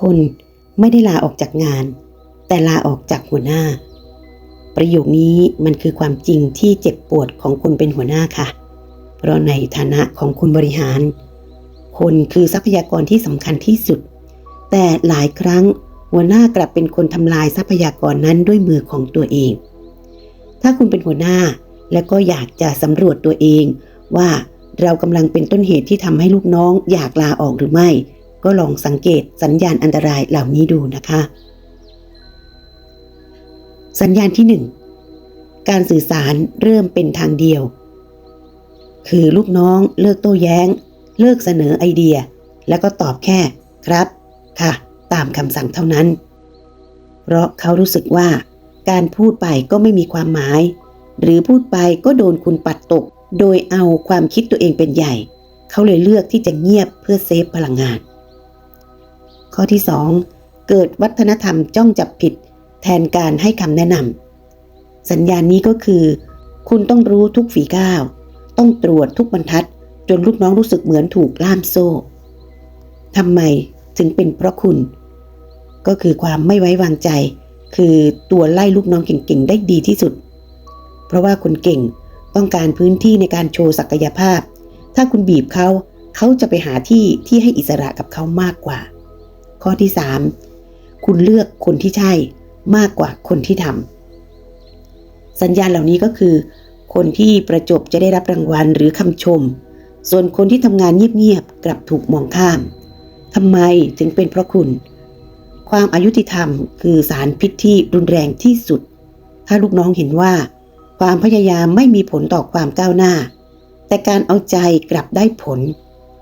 คนไม่ได้ลาออกจากงาน แต่ลาออกจากหัวหน้า ประโยคนี้มันคือความจริงที่เจ็บปวดของคนเป็นหัวหน้าค่ะ เพราะในฐานะของคุณบริหาร คนคือทรัพยากรที่สำคัญที่สุด แต่หลายครั้งหัวหน้ากลับเป็นคนทำลายทรัพยากรนั้นด้วยมือของตัวเอง ถ้าคุณเป็นหัวหน้าและก็อยากจะสำรวจตัวเองว่าเรากำลังเป็นต้นเหตุที่ทำให้ลูกน้องอยากลาออกหรือไม่ ก็ลองสังเกตสัญญาณอันตรายเหล่านี้ดูนะคะ สัญญาณที่หนึ่งการสื่อสารเริ่มเป็นทางเดียว คือลูกน้องเลิกโต้แย้ง เลิกเสนอไอเดีย แล้วก็ตอบแค่ครับ ค่ะ ตามคำสั่งเท่านั้น เพราะเขารู้สึกว่า การพูดไปก็ไม่มีความหมาย หรือพูดไปก็โดนคุณปัดตก โดยเอาความคิดตัวเองเป็นใหญ่เขาเลยเลือกที่จะเงียบเพื่อเซฟพลังงาน ข้อที่ 2 เกิดวัฒนธรรมจ้องจับผิด แทนการให้คำแนะนำสัญญาณนี้ก็คือ คุณต้องรู้ทุกฝีก้าว ต้องตรวจทุกบรรทัด จนลูกน้องรู้สึกเหมือนถูกล่ามโซ่ทำไมถึงเป็นเพราะคุณ ก็คือความไม่ไว้วางใจ คือตัวไล่ลูกน้องเก่งๆ ได้ดีที่สุด เพราะว่าคนเก่งต้องการพื้นที่ในการโชว์ศักยภาพ ถ้าคุณบีบเขา เขาจะไปหาที่ที่ให้อิสระกับเขามากกว่า ข้อที่ 3 คุณเลือกคนที่ใช่มากกว่าคนที่ทำสัญญาณเหล่านี้ก็คือ คนที่ประจบจะได้รับรางวัลหรือคำชม ส่วนคนที่ทำงานเงียบๆกลับถูกมองข้ามทำไมถึงเป็นเพราะคุณ ความอายุติธรรมคือสารพิษที่รุนแรงที่สุด ถ้าลูกน้องเห็นว่า ความพยายามไม่มีผลต่อความก้าวหน้า แต่การเอาใจกลับได้ผล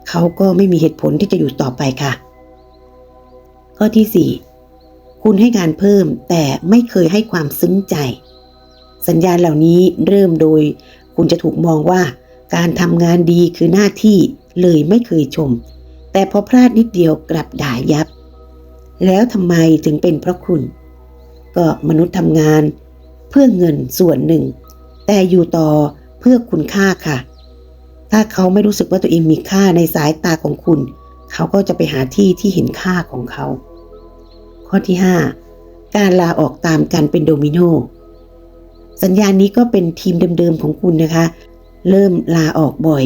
เขาก็ไม่มีเหตุผลที่จะอยู่ต่อไปค่ะ ข้อที่ 4 คุณให้งานเพิ่มแต่ไม่เคยให้ความซึ้งใจ สัญญาณเหล่านี้เริ่มโดย คุณจะถูกมองว่า การทำงานดีคือหน้าที่เลยไม่เคยชม แต่พอพลาดนิดเดียวกลับด่ายับ แล้วทำไมถึงเป็นเพราะคุณ ก็มนุษย์ทำงาน เพื่อเงินส่วนหนึ่ง แต่อยู่ต่อเพื่อคุณค่าค่ะ ถ้าเขาไม่รู้สึกว่าตัวเองมีค่าในสายตาของคุณเขาก็จะไปหาที่ที่เห็นค่าของเขา ข้อที่ 5 การลาออกตามกันเป็นโดมิโน สัญญาณนี้ก็เป็นทีมเดิมๆของคุณนะคะ เริ่มลาออกบ่อย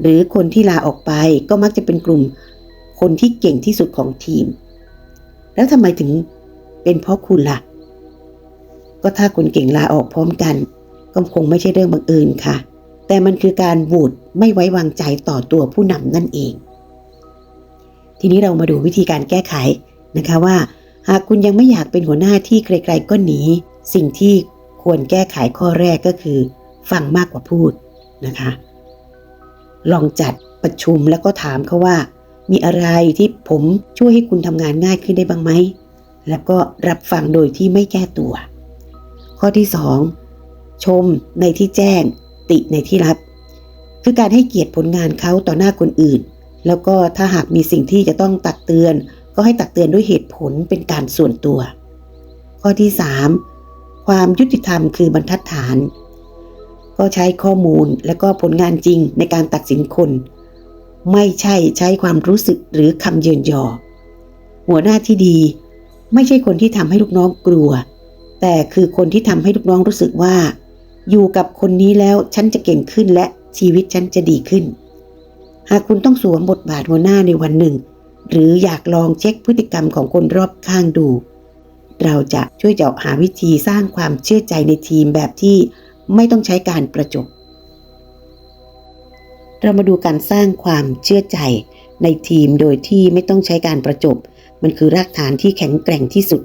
หรือคนที่ลาออกไปก็มักจะเป็นกลุ่ม คนที่เก่งที่สุดของทีม แล้วทำไมถึงเป็นเพราะคุณล่ะ ก็ถ้าคนเก่งลาออกพร้อมกัน ก็คงไม่ใช่เรื่องบังเอิญค่ะ แต่มันคือการโหวตไม่ไว้วางใจต่อตัวผู้นำนั่นเอง ทีนี้เรามาดูวิธีการแก้ไขนะคะว่า หากคุณยังไม่อยากเป็นหัวหน้าที่ใครๆก็หนี สิ่งที่ควรแก้ไขข้อแรกก็คือ ฟังมากกว่าพูดนะคะ ลองจัดประชุมแล้วก็ถามเขาว่า มีอะไรที่ผมช่วยให้คุณทำงานง่ายขึ้นได้บ้างไหม แล้วก็รับฟังโดยที่ไม่แก้ตัว ข้อที่ 2 ชมในที่แจ้ง ติในที่รับ คือการให้เกียรติผลงานเขาต่อหน้าคนอื่น แล้วก็ถ้าหากมีสิ่งที่จะต้องตักเตือน ก็ให้ตักเตือนด้วยเหตุผลเป็นการส่วนตัว ข้อที่ 3 ความยุติธรรมคือบรรทัดฐาน ก็ใช้ข้อมูลและก็ผลงานจริงในการตัดสินคน ไม่ใช่ใช้ความรู้สึกหรือคำเยินยอ หัวหน้าที่ดี ไม่ใช่คนที่ทำให้ลูกน้องกลัว แต่คือคนที่ทำให้ลูกน้องรู้สึกว่า อยู่กับคนนี้แล้วฉันจะเก่งขึ้นและชีวิตฉันจะดีขึ้น หากคุณต้องสวมบทบาทหัวหน้าในวันหนึ่ง หรืออยากลองเช็คพฤติกรรมของคนรอบข้างดู เราจะช่วยเจาะหาวิธีสร้างความเชื่อใจในทีมแบบที่ไม่ต้องใช้การประจบ เรามาดูการสร้างความเชื่อใจในทีมโดยที่ไม่ต้องใช้การประจบ มันคือรากฐานที่แข็งแกร่งที่สุด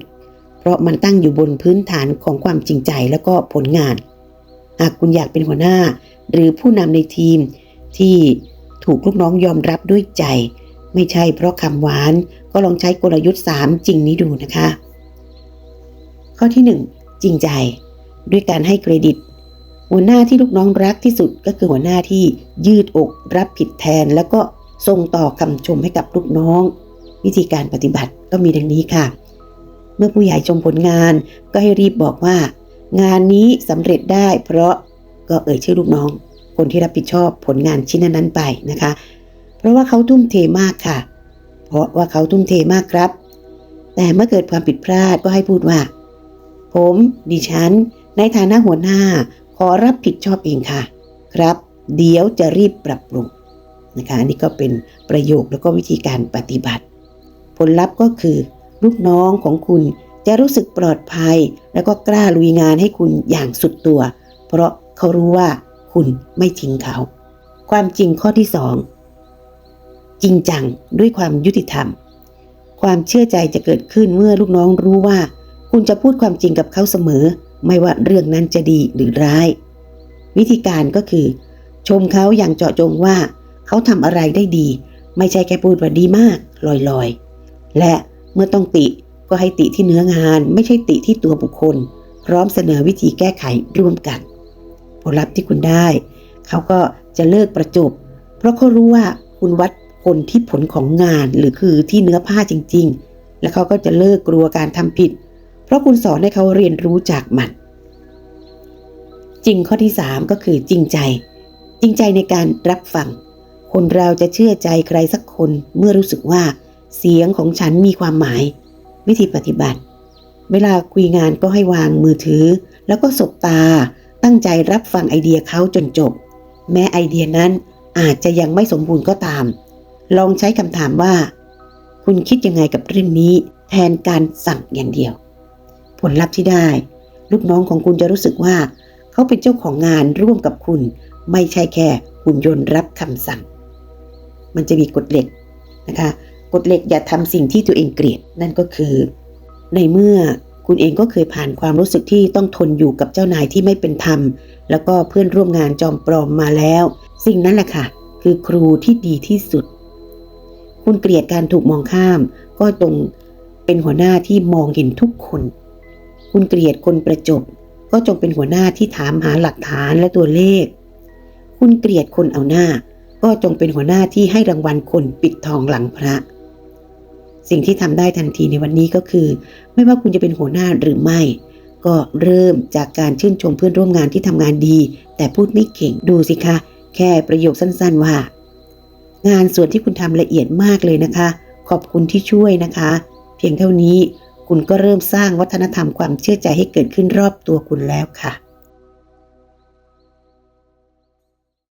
เพราะมันตั้งอยู่บนพื้นฐานของความจริงใจแล้วก็ผลงาน หากคุณอยากเป็นหัวหน้า หรือผู้นำในทีมที่ ถูกลูกน้องยอมรับด้วยใจ ไม่ใช่เพราะคำหวานก็ลองใช้กลยุทธ์ 3 จริงนี้ดูนะคะ ข้อที่ 1 จริงใจ ด้วยการให้เครดิต หัวหน้าที่ลูกน้องรักที่สุดก็คือหัวหน้าที่ยืดอกรับผิดแทน แล้วก็ส่งต่อคำชมให้กับลูกน้อง วิธีการปฏิบัติก็มีดังนี้ค่ะ เมื่อผู้ใหญ่ชมผลงานก็ให้รีบบอกว่า งานนี้สำเร็จได้เพราะก็เอ่ยชื่อลูกน้อง คนที่รับผิดชอบผลงานชิ้นนั้นๆไปนะคะ เพราะว่าเขาทุ่มเทมากค่ะ เพราะว่าเขาทุ่มเทมากครับ แต่เมื่อเกิดความผิดพลาดก็ให้พูดว่า ผมดิฉัน ในฐานะหัวหน้า ขอรับผิดชอบเองค่ะ ครับ เดี๋ยวจะรีบปรับปรุงนะคะอันนี้ก็เป็นประโยคแล้วก็วิธีการปฏิบัติ ผลลัพธ์ก็คือ ลูกน้องของคุณจะรู้สึกปลอดภัย แล้วก็กล้าลุยงานให้คุณอย่างสุดตัว เพราะเขารู้ว่า คุณไม่ทิ้งเขา ความจริงข้อที่สองจริงจังด้วยความยุติธรรม ความเชื่อใจจะเกิดขึ้นเมื่อลูกน้องรู้ว่า คุณจะพูดความจริงกับเขาเสมอ ไม่ว่าเรื่องนั้นจะดีหรือร้าย วิธีการก็คือ ชมเขาอย่างเจาะจงว่า เขาทำอะไรได้ดี ไม่ใช่แค่พูดว่าดีมากลอยๆ และเมื่อต้องติก็ให้ติที่เนื้องาน ไม่ใช่ติที่ตัวบุคคล พร้อมเสนอวิธีแก้ไขร่วมกัน ลลัพธ์ที่คุณได้ เขาก็จะเลิกประจบ เพราะเขารู้ว่าคุณวัดผลที่ผลของงานหรือคือที่เนื้อผ้าจริง ๆ และเขาก็จะเลิกกลัวการทำผิด เพราะคุณสอนให้เขาเรียนรู้จากมันจริงข้อที่ 3 ก็คือจริงใจ จริงใจในการรับฟัง คนเราจะเชื่อใจใครสักคนเมื่อรู้สึกว่า เสียงของฉันมีความหมาย วิธีปฏิบัติ เวลาคุยงานก็ให้วางมือถือ แล้วก็สบตา ตั้งใจรับฟังไอเดียเขาจนจบ แม้ไอเดียนั้นอาจจะยังไม่สมบูรณ์ก็ตาม ลองใช้คำถามว่า คุณคิดยังไงกับเรื่องนี้ แทนการสั่งอย่างเดียว ผลลัพธ์ที่ได้ ลูกน้องของคุณจะรู้สึกว่า เขาเป็นเจ้าของงานร่วมกับคุณ ไม่ใช่แค่หุ่นยนต์รับคำสั่ง มันจะมีกฎเหล็กนะคะกฎเหล็กอย่าทำสิ่งที่ตัวเองเกลียดนั่นก็คือ ในเมื่อ คุณเองก็เคยผ่านความรู้สึกที่ต้องทนอยู่กับเจ้านายที่ไม่เป็นธรรม แล้วก็เพื่อนร่วมงานจอมปลอมมาแล้ว สิ่งนั้นแหละค่ะ คือครูที่ดีที่สุด คุณเกลียดการถูกมองข้าม ก็ตรงเป็นหัวหน้าที่มองเห็นทุกคน คุณเกลียดคนประจบ ก็จงเป็นหัวหน้าที่ถามหาหลักฐานและตัวเลข คุณเกลียดคนเอาหน้า ก็จงเป็นหัวหน้าที่ให้รางวัลคนปิดทองหลังพระ สิ่งที่ทำได้ทันทีในวันนี้ก็คือ ไม่ว่าคุณจะเป็นหัวหน้าหรือไม่ ก็เริ่มจากการชื่นชมเพื่อนร่วมงานที่ทำงานดี แต่พูดไม่เก่งดูสิคะ แค่ประโยคสั้นๆว่า งานส่วนที่คุณทำละเอียดมากเลยนะคะ ขอบคุณที่ช่วยนะคะ เพียงเท่านี้คุณก็เริ่มสร้างวัฒนธรรมความเชื่อใจให้เกิดขึ้นรอบตัวคุณแล้วค่ะ